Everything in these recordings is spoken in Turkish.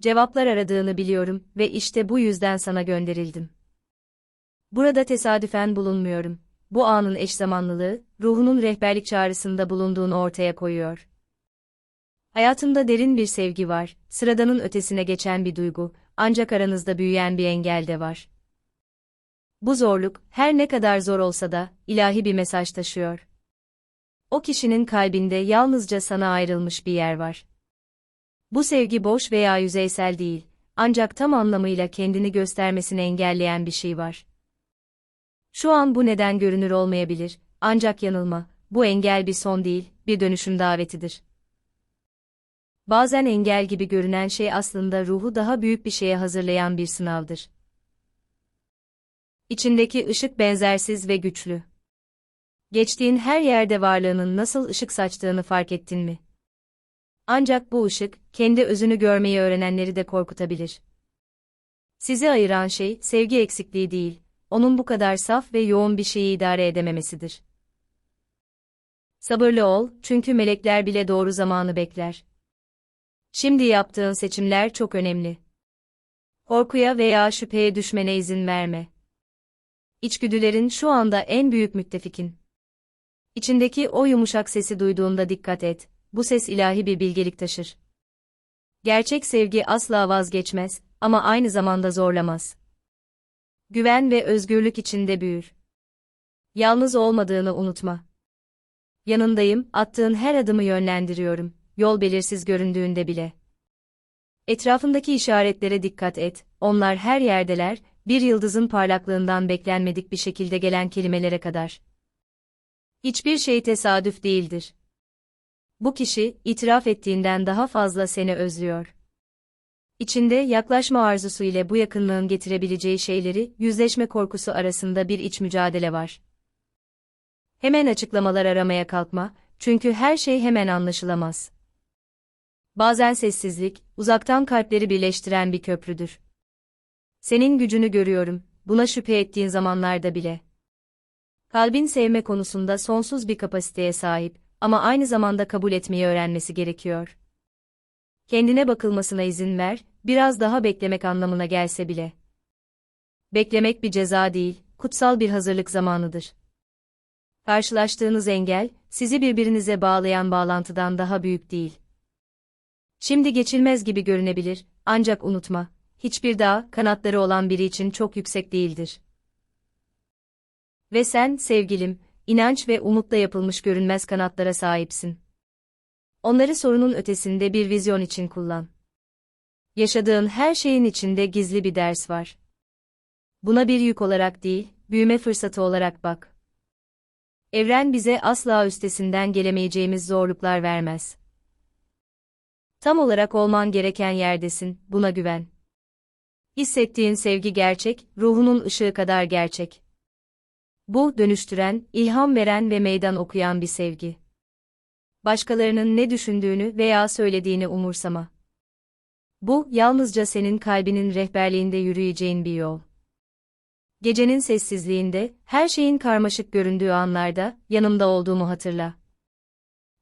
Cevaplar aradığını biliyorum ve işte bu yüzden sana gönderildim. Burada tesadüfen bulunmuyorum. Bu anın eş zamanlılığı, ruhunun rehberlik çağrısında bulunduğunu ortaya koyuyor. Hayatımda derin bir sevgi var, sıradanın ötesine geçen bir duygu, ancak aranızda büyüyen bir engel de var. Bu zorluk, her ne kadar zor olsa da, ilahi bir mesaj taşıyor. O kişinin kalbinde yalnızca sana ayrılmış bir yer var. Bu sevgi boş veya yüzeysel değil, ancak tam anlamıyla kendini göstermesini engelleyen bir şey var. Şu an bu neden görünür olmayabilir, ancak yanılma, bu engel bir son değil, bir dönüşüm davetidir. Bazen engel gibi görünen şey aslında ruhu daha büyük bir şeye hazırlayan bir sınavdır. İçindeki ışık benzersiz ve güçlü. Geçtiğin her yerde varlığının nasıl ışık saçtığını fark ettin mi? Ancak bu ışık, kendi özünü görmeyi öğrenenleri de korkutabilir. Sizi ayıran şey, sevgi eksikliği değil, onun bu kadar saf ve yoğun bir şeyi idare edememesidir. Sabırlı ol, çünkü melekler bile doğru zamanı bekler. Şimdi yaptığın seçimler çok önemli. Korkuya veya şüpheye düşmene izin verme. İçgüdülerin şu anda en büyük müttefikin. İçindeki o yumuşak sesi duyduğunda dikkat et, bu ses ilahi bir bilgelik taşır. Gerçek sevgi asla vazgeçmez ama aynı zamanda zorlamaz. Güven ve özgürlük içinde büyür. Yalnız olmadığını unutma. Yanındayım, attığın her adımı yönlendiriyorum, yol belirsiz göründüğünde bile. Etrafındaki işaretlere dikkat et, onlar her yerdeler, bir yıldızın parlaklığından beklenmedik bir şekilde gelen kelimelere kadar. Hiçbir şey tesadüf değildir. Bu kişi, itiraf ettiğinden daha fazla seni özlüyor. İçinde yaklaşma arzusu ile bu yakınlığın getirebileceği şeyleri, yüzleşme korkusu arasında bir iç mücadele var. Hemen açıklamalar aramaya kalkma, çünkü her şey hemen anlaşılamaz. Bazen sessizlik, uzaktan kalpleri birleştiren bir köprüdür. Senin gücünü görüyorum, buna şüphe ettiğin zamanlarda bile. Kalbin sevme konusunda sonsuz bir kapasiteye sahip ama aynı zamanda kabul etmeyi öğrenmesi gerekiyor. Kendine bakılmasına izin ver, biraz daha beklemek anlamına gelse bile. Beklemek bir ceza değil, kutsal bir hazırlık zamanıdır. Karşılaştığınız engel, sizi birbirinize bağlayan bağlantıdan daha büyük değil. Şimdi geçilmez gibi görünebilir, ancak unutma, hiçbir dağ, kanatları olan biri için çok yüksek değildir. Ve sen, sevgilim, inanç ve umutla yapılmış görünmez kanatlara sahipsin. Onları sorunun ötesinde bir vizyon için kullan. Yaşadığın her şeyin içinde gizli bir ders var. Buna bir yük olarak değil, büyüme fırsatı olarak bak. Evren bize asla üstesinden gelemeyeceğimiz zorluklar vermez. Tam olarak olman gereken yerdesin, buna güven. Hissettiğin sevgi gerçek, ruhunun ışığı kadar gerçek. Bu, dönüştüren, ilham veren ve meydan okuyan bir sevgi. Başkalarının ne düşündüğünü veya söylediğini umursama. Bu, yalnızca senin kalbinin rehberliğinde yürüyeceğin bir yol. Gecenin sessizliğinde, her şeyin karmaşık göründüğü anlarda, yanımda olduğumu hatırla.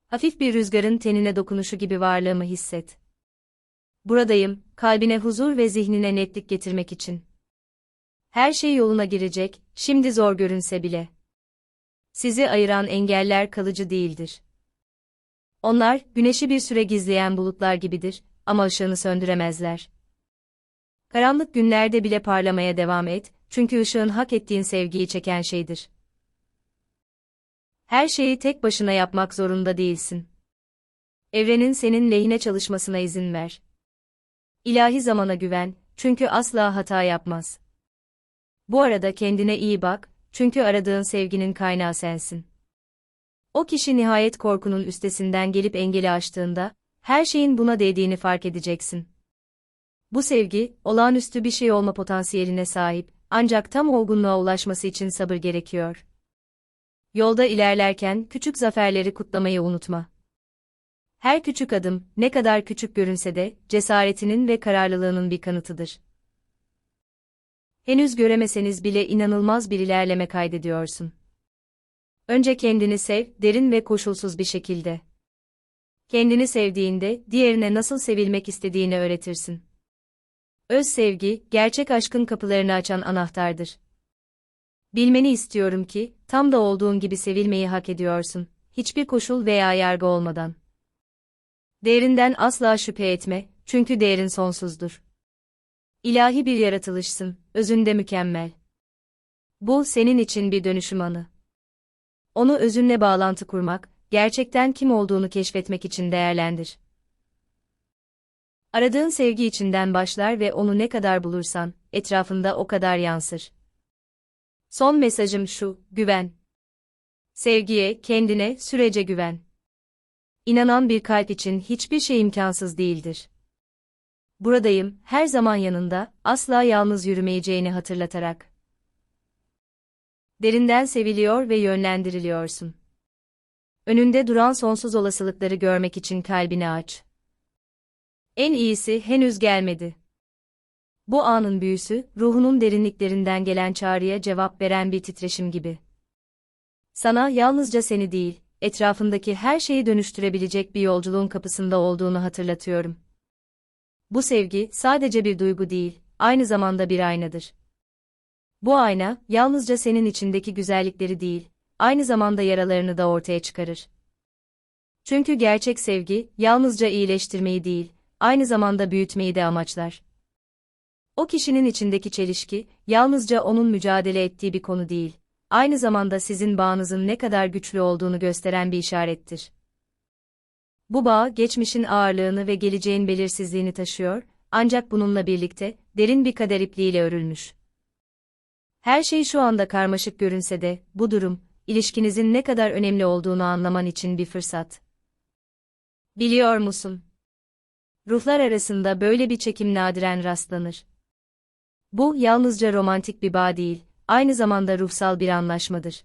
Hafif bir rüzgarın tenine dokunuşu gibi varlığımı hisset. Buradayım, kalbine huzur ve zihnine netlik getirmek için. Her şey yoluna girecek, şimdi zor görünse bile. Sizi ayıran engeller kalıcı değildir. Onlar, güneşi bir süre gizleyen bulutlar gibidir, ama ışığını söndüremezler. Karanlık günlerde bile parlamaya devam et, çünkü ışığın hak ettiğin sevgiyi çeken şeydir. Her şeyi tek başına yapmak zorunda değilsin. Evrenin senin lehine çalışmasına izin ver. İlahi zamana güven, çünkü asla hata yapmaz. Bu arada kendine iyi bak, çünkü aradığın sevginin kaynağı sensin. O kişi nihayet korkunun üstesinden gelip engeli aştığında, her şeyin buna değdiğini fark edeceksin. Bu sevgi, olağanüstü bir şey olma potansiyeline sahip, ancak tam olgunluğa ulaşması için sabır gerekiyor. Yolda ilerlerken küçük zaferleri kutlamayı unutma. Her küçük adım, ne kadar küçük görünse de, cesaretinin ve kararlılığının bir kanıtıdır. Henüz göremeseniz bile inanılmaz bir ilerleme kaydediyorsun. Önce kendini sev, derin ve koşulsuz bir şekilde. Kendini sevdiğinde, diğerine nasıl sevilmek istediğini öğretirsin. Öz sevgi, gerçek aşkın kapılarını açan anahtardır. Bilmeni istiyorum ki, tam da olduğun gibi sevilmeyi hak ediyorsun, hiçbir koşul veya yargı olmadan. Değerinden asla şüphe etme, çünkü değerin sonsuzdur. İlahi bir yaratılışsın, özünde mükemmel. Bu, senin için bir dönüşüm anı. Onu özünle bağlantı kurmak, gerçekten kim olduğunu keşfetmek için değerlendir. Aradığın sevgi içinden başlar ve onu ne kadar bulursan, etrafında o kadar yansır. Son mesajım şu, güven. Sevgiye, kendine, sürece güven. İnanan bir kalp için hiçbir şey imkansız değildir. Buradayım, her zaman yanında, asla yalnız yürümeyeceğini hatırlatarak. Derinden seviliyor ve yönlendiriliyorsun. Önünde duran sonsuz olasılıkları görmek için kalbini aç. En iyisi henüz gelmedi. Bu anın büyüsü, ruhunun derinliklerinden gelen çağrıya cevap veren bir titreşim gibi. Sana yalnızca seni değil, etrafındaki her şeyi dönüştürebilecek bir yolculuğun kapısında olduğunu hatırlatıyorum. Bu sevgi sadece bir duygu değil, aynı zamanda bir aynadır. Bu ayna, yalnızca senin içindeki güzellikleri değil, aynı zamanda yaralarını da ortaya çıkarır. Çünkü gerçek sevgi, yalnızca iyileştirmeyi değil, aynı zamanda büyütmeyi de amaçlar. O kişinin içindeki çelişki, yalnızca onun mücadele ettiği bir konu değil, aynı zamanda sizin bağınızın ne kadar güçlü olduğunu gösteren bir işarettir. Bu bağ, geçmişin ağırlığını ve geleceğin belirsizliğini taşıyor, ancak bununla birlikte, derin bir kader ipliğiyle örülmüş. Her şey şu anda karmaşık görünse de, bu durum, ilişkinizin ne kadar önemli olduğunu anlaman için bir fırsat. Biliyor musun? Ruhlar arasında böyle bir çekim nadiren rastlanır. Bu, yalnızca romantik bir bağ değil, aynı zamanda ruhsal bir anlaşmadır.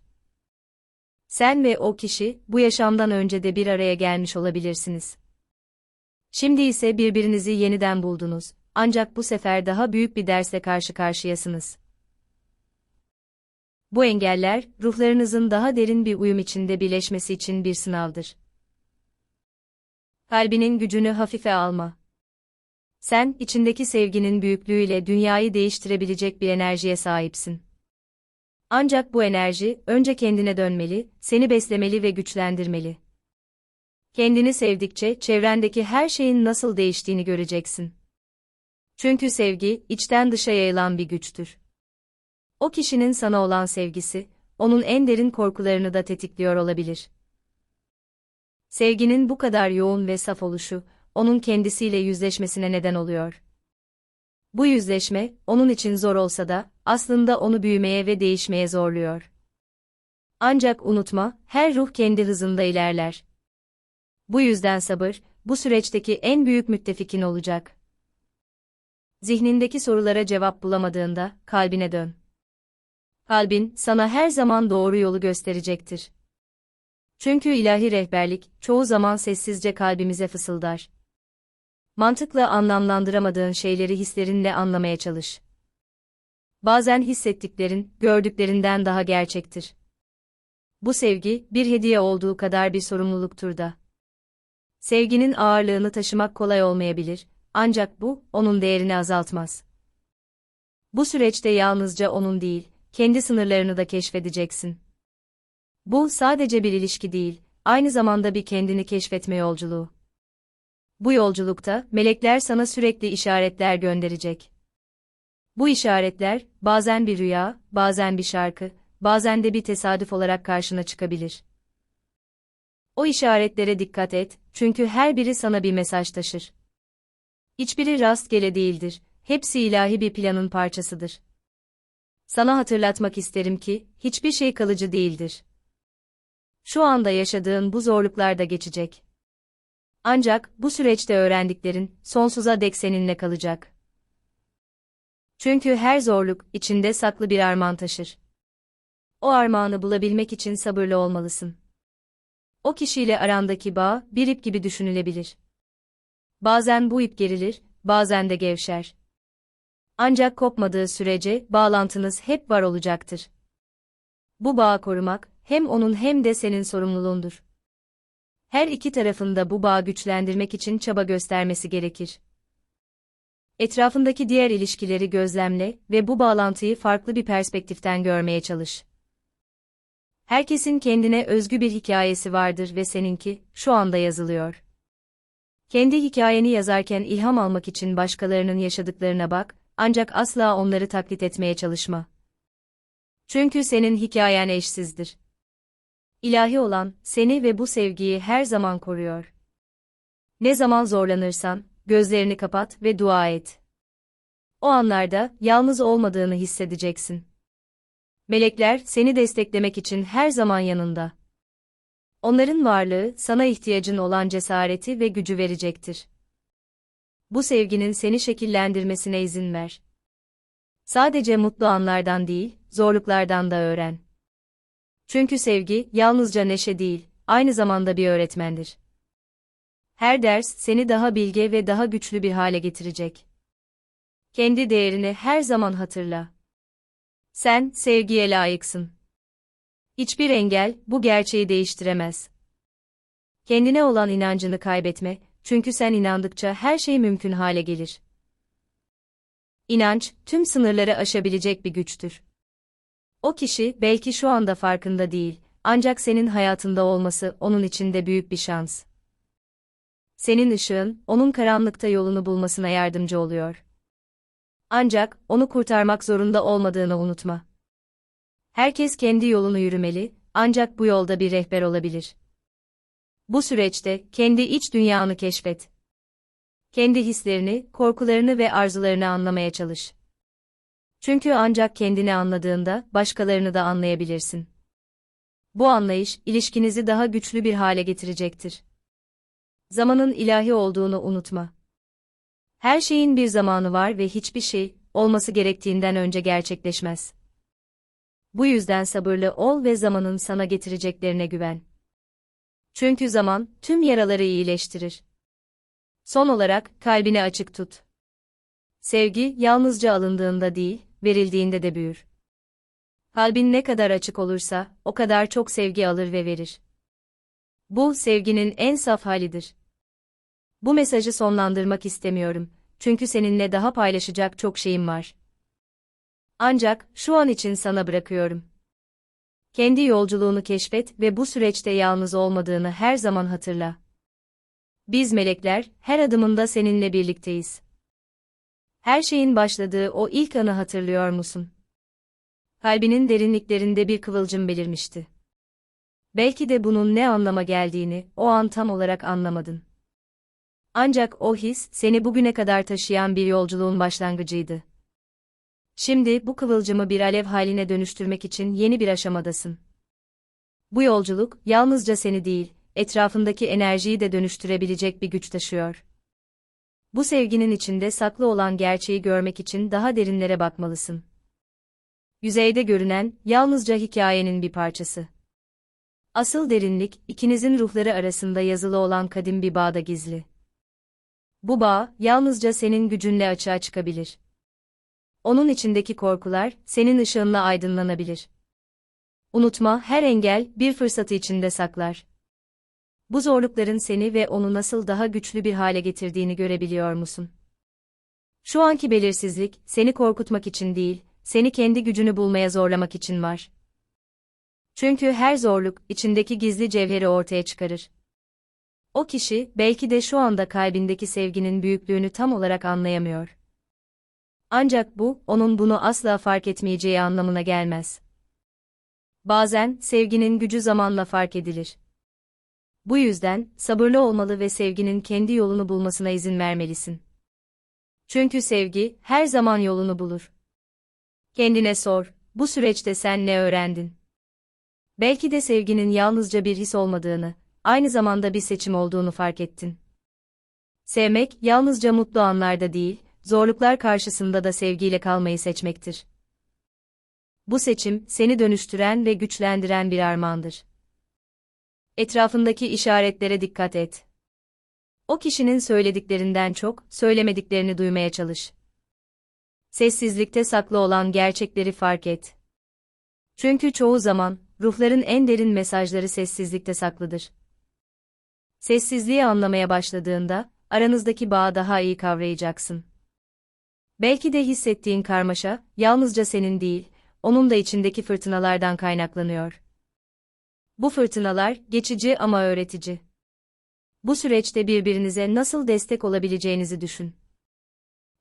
Sen ve o kişi, bu yaşamdan önce de bir araya gelmiş olabilirsiniz. Şimdi ise birbirinizi yeniden buldunuz, ancak bu sefer daha büyük bir dersle karşı karşıyasınız. Bu engeller, ruhlarınızın daha derin bir uyum içinde birleşmesi için bir sınavdır. Kalbinin gücünü hafife alma. Sen, içindeki sevginin büyüklüğüyle dünyayı değiştirebilecek bir enerjiye sahipsin. Ancak bu enerji, önce kendine dönmeli, seni beslemeli ve güçlendirmeli. Kendini sevdikçe, çevrendeki her şeyin nasıl değiştiğini göreceksin. Çünkü sevgi, içten dışa yayılan bir güçtür. O kişinin sana olan sevgisi, onun en derin korkularını da tetikliyor olabilir. Sevginin bu kadar yoğun ve saf oluşu, onun kendisiyle yüzleşmesine neden oluyor. Bu yüzleşme, onun için zor olsa da, aslında onu büyümeye ve değişmeye zorluyor. Ancak unutma, her ruh kendi hızında ilerler. Bu yüzden sabır, bu süreçteki en büyük müttefikin olacak. Zihnindeki sorulara cevap bulamadığında, kalbine dön. Kalbin, sana her zaman doğru yolu gösterecektir. Çünkü ilahi rehberlik, çoğu zaman sessizce kalbimize fısıldar. Mantıkla anlamlandıramadığın şeyleri hislerinle anlamaya çalış. Bazen hissettiklerin, gördüklerinden daha gerçektir. Bu sevgi, bir hediye olduğu kadar bir sorumluluktur da. Sevginin ağırlığını taşımak kolay olmayabilir, ancak bu, onun değerini azaltmaz. Bu süreçte yalnızca onun değil, kendi sınırlarını da keşfedeceksin. Bu sadece bir ilişki değil, aynı zamanda bir kendini keşfetme yolculuğu. Bu yolculukta melekler sana sürekli işaretler gönderecek. Bu işaretler bazen bir rüya, bazen bir şarkı, bazen de bir tesadüf olarak karşına çıkabilir. O işaretlere dikkat et, çünkü her biri sana bir mesaj taşır. Hiçbiri rastgele değildir, hepsi ilahi bir planın parçasıdır. Sana hatırlatmak isterim ki, hiçbir şey kalıcı değildir. Şu anda yaşadığın bu zorluklar da geçecek. Ancak bu süreçte öğrendiklerin sonsuza dek seninle kalacak. Çünkü her zorluk içinde saklı bir armağan taşır. O armağanı bulabilmek için sabırlı olmalısın. O kişiyle arandaki bağ bir ip gibi düşünülebilir. Bazen bu ip gerilir, bazen de gevşer. Ancak kopmadığı sürece bağlantınız hep var olacaktır. Bu bağı korumak hem onun hem de senin sorumluluğundur. Her iki tarafında bu bağı güçlendirmek için çaba göstermesi gerekir. Etrafındaki diğer ilişkileri gözlemle ve bu bağlantıyı farklı bir perspektiften görmeye çalış. Herkesin kendine özgü bir hikayesi vardır ve seninki şu anda yazılıyor. Kendi hikayeni yazarken ilham almak için başkalarının yaşadıklarına bak, ancak asla onları taklit etmeye çalışma. Çünkü senin hikayen eşsizdir. İlahi olan, seni ve bu sevgiyi her zaman koruyor. Ne zaman zorlanırsan, gözlerini kapat ve dua et. O anlarda, yalnız olmadığını hissedeceksin. Melekler, seni desteklemek için her zaman yanında. Onların varlığı, sana ihtiyacın olan cesareti ve gücü verecektir. Bu sevginin seni şekillendirmesine izin ver. Sadece mutlu anlardan değil, zorluklardan da öğren. Çünkü sevgi, yalnızca neşe değil, aynı zamanda bir öğretmendir. Her ders, seni daha bilge ve daha güçlü bir hale getirecek. Kendi değerini her zaman hatırla. Sen, sevgiye layıksın. Hiçbir engel, bu gerçeği değiştiremez. Kendine olan inancını kaybetme, çünkü sen inandıkça her şey mümkün hale gelir. İnanç, tüm sınırları aşabilecek bir güçtür. O kişi, belki şu anda farkında değil, ancak senin hayatında olması onun için de büyük bir şans. Senin ışığın, onun karanlıkta yolunu bulmasına yardımcı oluyor. Ancak, onu kurtarmak zorunda olmadığını unutma. Herkes kendi yolunu yürümeli, ancak bu yolda bir rehber olabilir. Bu süreçte, kendi iç dünyanı keşfet. Kendi hislerini, korkularını ve arzularını anlamaya çalış. Çünkü ancak kendini anladığında, başkalarını da anlayabilirsin. Bu anlayış, ilişkinizi daha güçlü bir hale getirecektir. Zamanın ilahi olduğunu unutma. Her şeyin bir zamanı var ve hiçbir şey, olması gerektiğinden önce gerçekleşmez. Bu yüzden sabırlı ol ve zamanın sana getireceklerine güven. Çünkü zaman, tüm yaraları iyileştirir. Son olarak, kalbini açık tut. Sevgi, yalnızca alındığında değil, verildiğinde de büyür. Kalbin ne kadar açık olursa, o kadar çok sevgi alır ve verir. Bu, sevginin en saf halidir. Bu mesajı sonlandırmak istemiyorum, çünkü seninle daha paylaşacak çok şeyim var. Ancak, şu an için sana bırakıyorum. Kendi yolculuğunu keşfet ve bu süreçte yalnız olmadığını her zaman hatırla. Biz melekler, her adımında seninle birlikteyiz. Her şeyin başladığı o ilk anı hatırlıyor musun? Kalbinin derinliklerinde bir kıvılcım belirmişti. Belki de bunun ne anlama geldiğini o an tam olarak anlamadın. Ancak o his seni bugüne kadar taşıyan bir yolculuğun başlangıcıydı. Şimdi bu kıvılcımı bir alev haline dönüştürmek için yeni bir aşamadasın. Bu yolculuk yalnızca seni değil, etrafındaki enerjiyi de dönüştürebilecek bir güç taşıyor. Bu sevginin içinde saklı olan gerçeği görmek için daha derinlere bakmalısın. Yüzeyde görünen yalnızca hikayenin bir parçası. Asıl derinlik ikinizin ruhları arasında yazılı olan kadim bir bağda gizli. Bu bağ yalnızca senin gücünle açığa çıkabilir. Onun içindeki korkular senin ışığınla aydınlanabilir. Unutma, her engel bir fırsatı içinde saklar. Bu zorlukların seni ve onu nasıl daha güçlü bir hale getirdiğini görebiliyor musun? Şu anki belirsizlik, seni korkutmak için değil, seni kendi gücünü bulmaya zorlamak için var. Çünkü her zorluk, içindeki gizli cevheri ortaya çıkarır. O kişi, belki de şu anda kalbindeki sevginin büyüklüğünü tam olarak anlayamıyor. Ancak bu, onun bunu asla fark etmeyeceği anlamına gelmez. Bazen, sevginin gücü zamanla fark edilir. Bu yüzden, sabırlı olmalı ve sevginin kendi yolunu bulmasına izin vermelisin. Çünkü sevgi, her zaman yolunu bulur. Kendine sor, bu süreçte sen ne öğrendin? Belki de sevginin yalnızca bir his olmadığını, aynı zamanda bir seçim olduğunu fark ettin. Sevmek, yalnızca mutlu anlarda değil, zorluklar karşısında da sevgiyle kalmayı seçmektir. Bu seçim, seni dönüştüren ve güçlendiren bir armağandır. Etrafındaki işaretlere dikkat et. O kişinin söylediklerinden çok, söylemediklerini duymaya çalış. Sessizlikte saklı olan gerçekleri fark et. Çünkü çoğu zaman, ruhların en derin mesajları sessizlikte saklıdır. Sessizliği anlamaya başladığında, aranızdaki bağı daha iyi kavrayacaksın. Belki de hissettiğin karmaşa, yalnızca senin değil, onun da içindeki fırtınalardan kaynaklanıyor. Bu fırtınalar, geçici ama öğretici. Bu süreçte birbirinize nasıl destek olabileceğinizi düşün.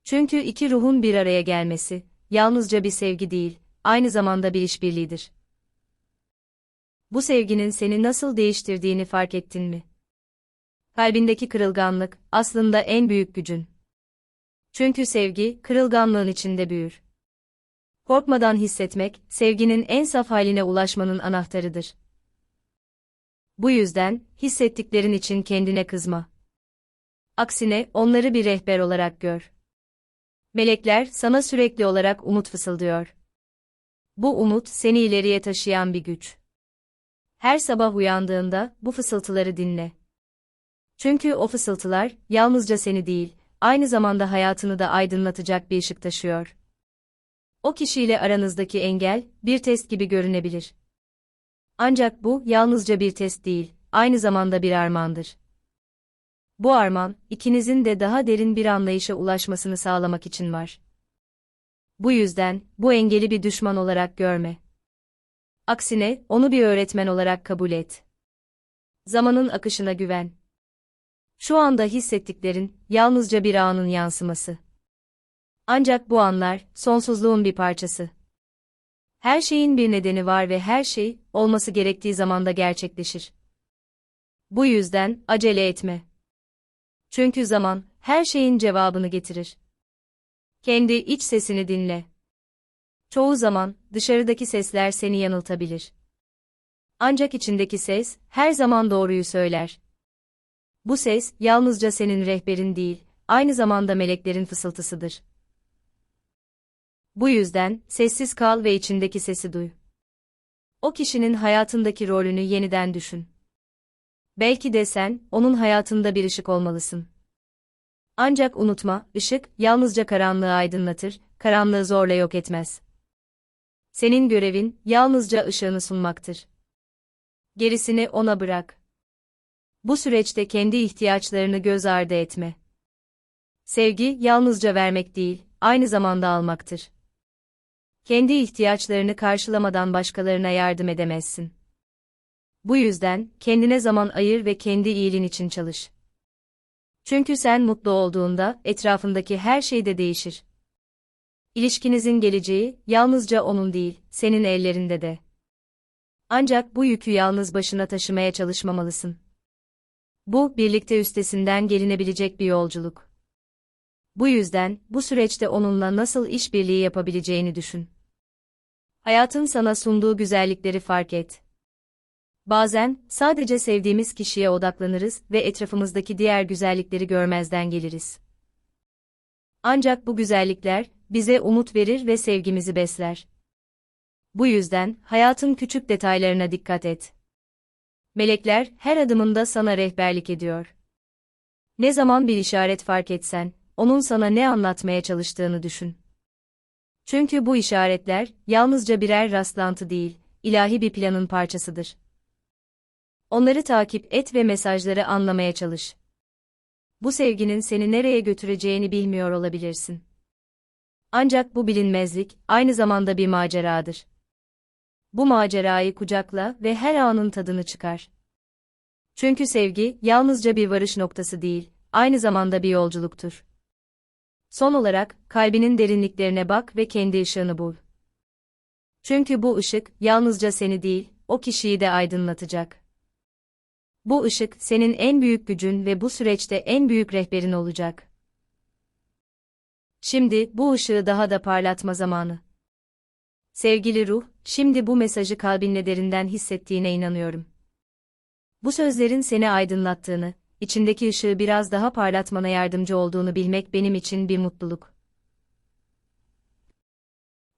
Çünkü iki ruhun bir araya gelmesi, yalnızca bir sevgi değil, aynı zamanda bir işbirliğidir. Bu sevginin seni nasıl değiştirdiğini fark ettin mi? Kalbindeki kırılganlık, aslında en büyük gücün. Çünkü sevgi, kırılganlığın içinde büyür. Korkmadan hissetmek, sevginin en saf haline ulaşmanın anahtarıdır. Bu yüzden, hissettiklerin için kendine kızma. Aksine, onları bir rehber olarak gör. Melekler, sana sürekli olarak umut fısıldıyor. Bu umut, seni ileriye taşıyan bir güç. Her sabah uyandığında, bu fısıltıları dinle. Çünkü o fısıltılar, yalnızca seni değil, aynı zamanda hayatını da aydınlatacak bir ışık taşıyor. O kişiyle aranızdaki engel, bir test gibi görünebilir. Ancak bu, yalnızca bir test değil, aynı zamanda bir armağandır. Bu armağan, ikinizin de daha derin bir anlayışa ulaşmasını sağlamak için var. Bu yüzden, bu engeli bir düşman olarak görme. Aksine, onu bir öğretmen olarak kabul et. Zamanın akışına güven. Şu anda hissettiklerin, yalnızca bir anın yansıması. Ancak bu anlar, sonsuzluğun bir parçası. Her şeyin bir nedeni var ve her şey, olması gerektiği zamanda gerçekleşir. Bu yüzden, acele etme. Çünkü zaman, her şeyin cevabını getirir. Kendi iç sesini dinle. Çoğu zaman, dışarıdaki sesler seni yanıltabilir. Ancak içindeki ses, her zaman doğruyu söyler. Bu ses, yalnızca senin rehberin değil, aynı zamanda meleklerin fısıltısıdır. Bu yüzden, sessiz kal ve içindeki sesi duy. O kişinin hayatındaki rolünü yeniden düşün. Belki de sen, onun hayatında bir ışık olmalısın. Ancak unutma, ışık, yalnızca karanlığı aydınlatır, karanlığı zorla yok etmez. Senin görevin, yalnızca ışığını sunmaktır. Gerisini ona bırak. Bu süreçte kendi ihtiyaçlarını göz ardı etme. Sevgi, yalnızca vermek değil, aynı zamanda almaktır. Kendi ihtiyaçlarını karşılamadan başkalarına yardım edemezsin. Bu yüzden, kendine zaman ayır ve kendi iyiliğin için çalış. Çünkü sen mutlu olduğunda, etrafındaki her şey de değişir. İlişkinizin geleceği, yalnızca onun değil, senin ellerinde de. Ancak bu yükü yalnız başına taşımaya çalışmamalısın. Bu, birlikte üstesinden gelinebilecek bir yolculuk. Bu yüzden, bu süreçte onunla nasıl işbirliği yapabileceğini düşün. Hayatın sana sunduğu güzellikleri fark et. Bazen, sadece sevdiğimiz kişiye odaklanırız ve etrafımızdaki diğer güzellikleri görmezden geliriz. Ancak bu güzellikler, bize umut verir ve sevgimizi besler. Bu yüzden, hayatın küçük detaylarına dikkat et. Melekler, her adımında sana rehberlik ediyor. Ne zaman bir işaret fark etsen, onun sana ne anlatmaya çalıştığını düşün. Çünkü bu işaretler, yalnızca birer rastlantı değil, ilahi bir planın parçasıdır. Onları takip et ve mesajları anlamaya çalış. Bu sevginin seni nereye götüreceğini bilmiyor olabilirsin. Ancak bu bilinmezlik, aynı zamanda bir maceradır. Bu macerayı kucakla ve her anın tadını çıkar. Çünkü sevgi, yalnızca bir varış noktası değil, aynı zamanda bir yolculuktur. Son olarak, kalbinin derinliklerine bak ve kendi ışığını bul. Çünkü bu ışık, yalnızca seni değil, o kişiyi de aydınlatacak. Bu ışık, senin en büyük gücün ve bu süreçte en büyük rehberin olacak. Şimdi, bu ışığı daha da parlatma zamanı. Sevgili ruh, şimdi bu mesajı kalbinle derinden hissettiğine inanıyorum. Bu sözlerin seni aydınlattığını, içindeki ışığı biraz daha parlatmana yardımcı olduğunu bilmek benim için bir mutluluk.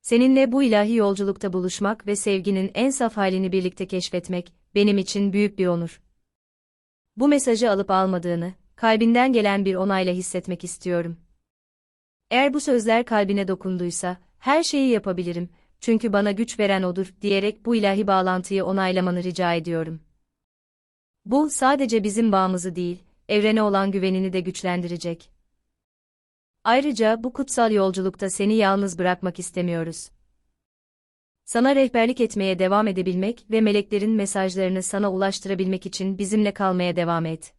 Seninle bu ilahi yolculukta buluşmak ve sevginin en saf halini birlikte keşfetmek, benim için büyük bir onur. Bu mesajı alıp almadığını, kalbinden gelen bir onayla hissetmek istiyorum. Eğer bu sözler kalbine dokunduysa, her şeyi yapabilirim, çünkü bana güç veren odur, diyerek bu ilahi bağlantıyı onaylamanı rica ediyorum. Bu, sadece bizim bağımızı değil, evrene olan güvenini de güçlendirecek. Ayrıca bu kutsal yolculukta seni yalnız bırakmak istemiyoruz. Sana rehberlik etmeye devam edebilmek ve meleklerin mesajlarını sana ulaştırabilmek için bizimle kalmaya devam et.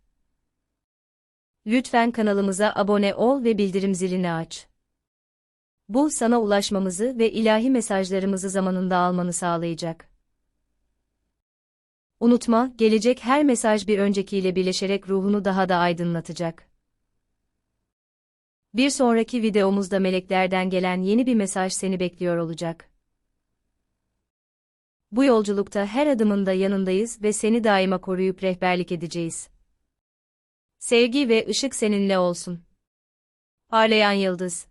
Lütfen kanalımıza abone ol ve bildirim zilini aç. Bu sana ulaşmamızı ve ilahi mesajlarımızı zamanında almanı sağlayacak. Unutma, gelecek her mesaj bir öncekiyle birleşerek ruhunu daha da aydınlatacak. Bir sonraki videomuzda meleklerden gelen yeni bir mesaj seni bekliyor olacak. Bu yolculukta her adımında yanındayız ve seni daima koruyup rehberlik edeceğiz. Sevgi ve ışık seninle olsun. Parlayan Yıldız